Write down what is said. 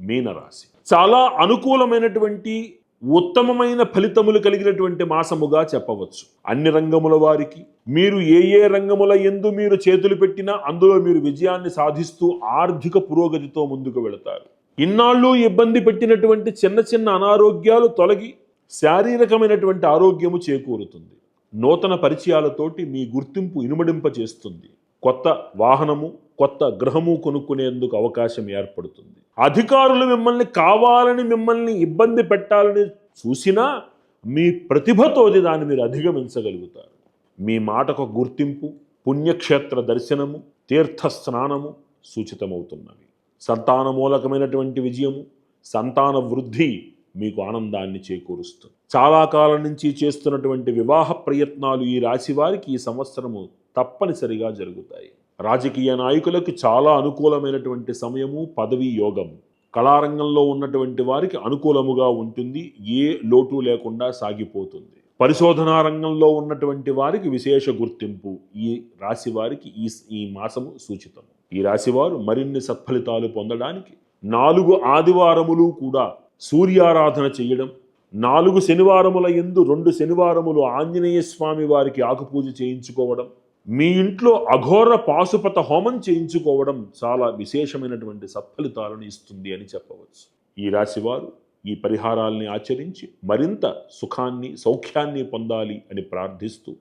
మీనరాశి. చాలా అనుకూలమైనటువంటి ఉత్తమమైన ఫలితములు కలిగినటువంటి మాసముగా చెప్పవచ్చు. అన్ని రంగముల వారికి మీరు ఏ ఏ రంగముల ఎందు మీరు చేతులు పెట్టినా అందులో మీరు విజయాన్ని సాధిస్తూ ఆర్థిక పురోగతితో ముందుకు వెళతారు. ఇన్నాళ్ళు ఇబ్బంది పెట్టినటువంటి చిన్న చిన్న అనారోగ్యాలు తొలగి శారీరకమైనటువంటి ఆరోగ్యము చేకూరుతుంది. నూతన పరిచయాలతోటి మీ గుర్తింపు ఇనుమడింప చేస్తుంది. కొత్త వాహనము కొత్త గ్రహము కొనుక్కునేందుకు అవకాశం ఏర్పడుతుంది. అధికారులు మిమ్మల్ని కావాలని మిమ్మల్ని ఇబ్బంది పెట్టాలని చూసినా మీ ప్రతిభతోది దాన్ని మీరు అధిగమించగలుగుతారు. మీ మాటకు గుర్తింపు పుణ్యక్షేత్ర దర్శనము తీర్థ స్నానము సూచితమవుతున్నవి. సంతానమూలకమైనటువంటి విజయము సంతాన వృద్ధి మీకు ఆనందాన్ని చేకూరుస్తుంది. చాలా కాలం నుంచి చేస్తున్నటువంటి వివాహ ప్రయత్నాలు ఈ రాశి వారికి ఈ సంవత్సరము తప్పనిసరిగా జరుగుతాయి. రాజకీయ నాయకులకు చాలా అనుకూలమైనటువంటి సమయము పదవి యోగము కళారంగంలో ఉన్నటువంటి వారికి అనుకూలముగా ఉంటుంది ఏ లోటు లేకుండా సాగిపోతుంది. పరిశోధనా రంగంలో ఉన్నటువంటి వారికి విశేష గుర్తింపు. ఈ రాశి వారికి ఈ ఈ మాసము సూచితం ఈ రాశివారు మరిన్ని సత్ఫలితాలు పొందడానికి నాలుగు ఆదివారములు కూడా సూర్యారాధన చేయడం నాలుగు శనివారముల ఎందు రెండు శనివారములు ఆంజనేయ స్వామి వారికి ఆకుపూజ చేయించుకోవడం మీ ఇంట్లో అఘోర పాశుపత హోమం చేయించుకోవడం చాలా విశేషమైనటువంటి సత్ఫలితాలను ఇస్తుంది అని చెప్పవచ్చు. ఈ రాశివారు ఈ పరిహారాల్ని ఆచరించి మరింత సుఖాన్ని సౌఖ్యాన్ని పొందాలి అని ప్రార్థిస్తూ